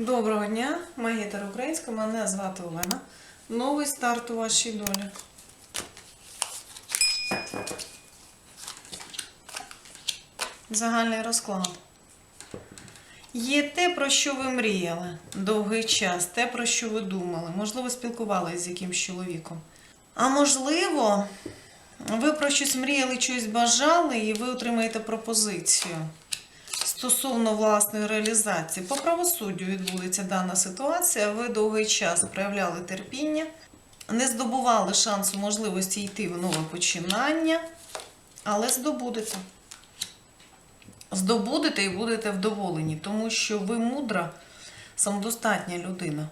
Доброго дня, магітер українська, мене звати Олена. Новий старт у вашій долі. Загальний розклад. Є те, про що ви мріяли довгий час, те, про що ви думали. Можливо, спілкувалися з якимсь чоловіком. А можливо, ви про щось мріяли, щось бажали, і ви отримаєте пропозицію стосовно власної реалізації. По правосуддю відбудеться дана ситуація. Ви довгий час проявляли терпіння, не здобували шансу можливості йти в нове починання, але здобудете. Здобудете і будете вдоволені, тому що ви мудра, самодостатня людина.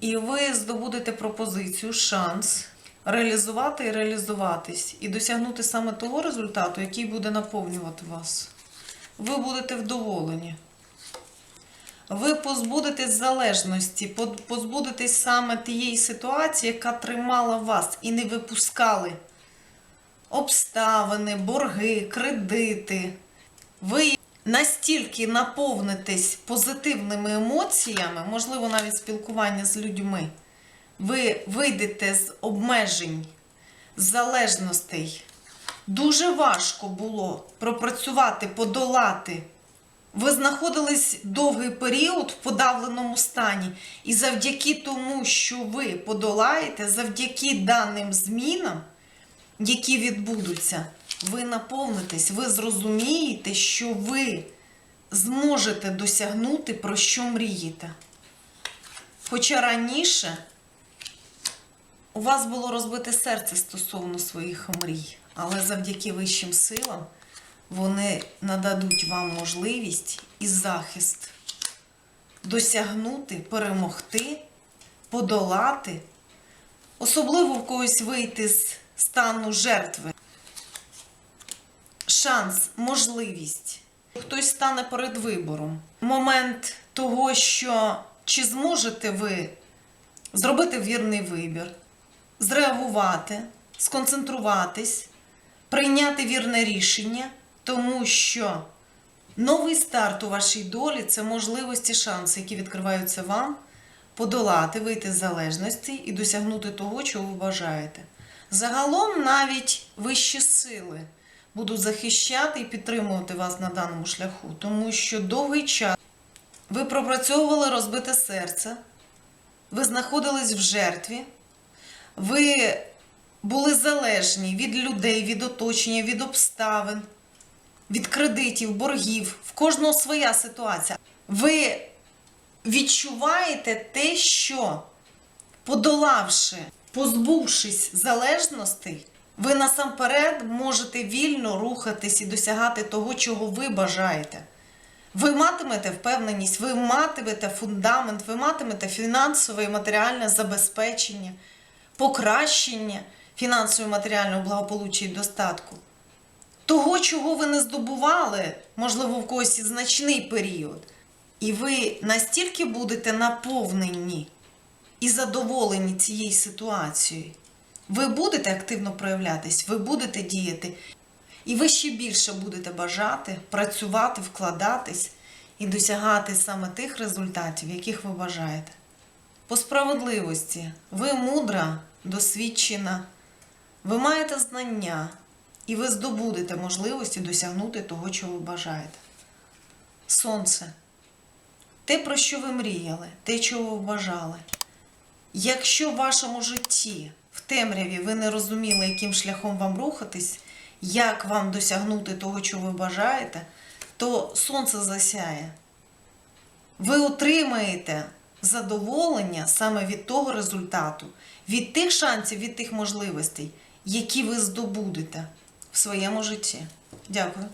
І ви здобудете пропозицію, шанс реалізувати і реалізуватись, і досягнути саме того результату, який буде наповнювати вас. Ви будете вдоволені. Ви позбудетесь залежності, позбудетесь саме тієї ситуації, яка тримала вас і не випускали обставини, борги, кредити. Ви настільки наповнитесь позитивними емоціями, можливо, навіть спілкування з людьми. Ви вийдете з обмежень, з залежностей. Дуже важко було пропрацювати, подолати. Ви знаходились довгий період в подавленому стані, і завдяки тому, що ви подолаєте, завдяки даним змінам, які відбудуться, ви наповнитесь, ви зрозумієте, що ви зможете досягнути, про що мрієте. Хоча раніше у вас було розбите серце стосовно своїх мрій, але завдяки вищим силам вони нададуть вам можливість і захист досягнути, перемогти, подолати, особливо в когось вийти з стану жертви. Шанс, можливість. Хтось стане перед вибором. Момент того, що чи зможете ви зробити вірний вибір, зреагувати, сконцентруватись, прийняти вірне рішення, тому що новий старт у вашій долі це можливості, шанси, які відкриваються вам, подолати, вийти з залежності і досягнути того, чого ви бажаєте. Загалом навіть вищі сили будуть захищати і підтримувати вас на даному шляху, тому що довгий час ви пропрацьовували розбите серце, ви знаходились в жертві, ви були залежні від людей, від оточення, від обставин, від кредитів, боргів. В кожного своя ситуація. Ви відчуваєте те, що подолавши, позбувшись залежностей, ви насамперед можете вільно рухатись і досягати того, чого ви бажаєте. Ви матимете впевненість, ви матимете фундамент, ви матимете фінансове і матеріальне забезпечення, покращення фінансового матеріального благополуччя і достатку. Того, чого ви не здобували, можливо, в когось значний період. І ви настільки будете наповнені і задоволені цією ситуацією. Ви будете активно проявлятись, ви будете діяти, і ви ще більше будете бажати, працювати, вкладатись і досягати саме тих результатів, яких ви бажаєте. По справедливості, ви мудра, досвідчена, ви маєте знання, і ви здобудете можливості досягнути того, чого ви бажаєте. Сонце. Те, про що ви мріяли, те, чого ви бажали. Якщо в вашому житті в темряві ви не розуміли, яким шляхом вам рухатись, як вам досягнути того, чого ви бажаєте, то сонце засяє. Ви отримаєте задоволення саме від того результату, від тих шансів, від тих можливостей, які ви здобудете в своєму житті. Дякую.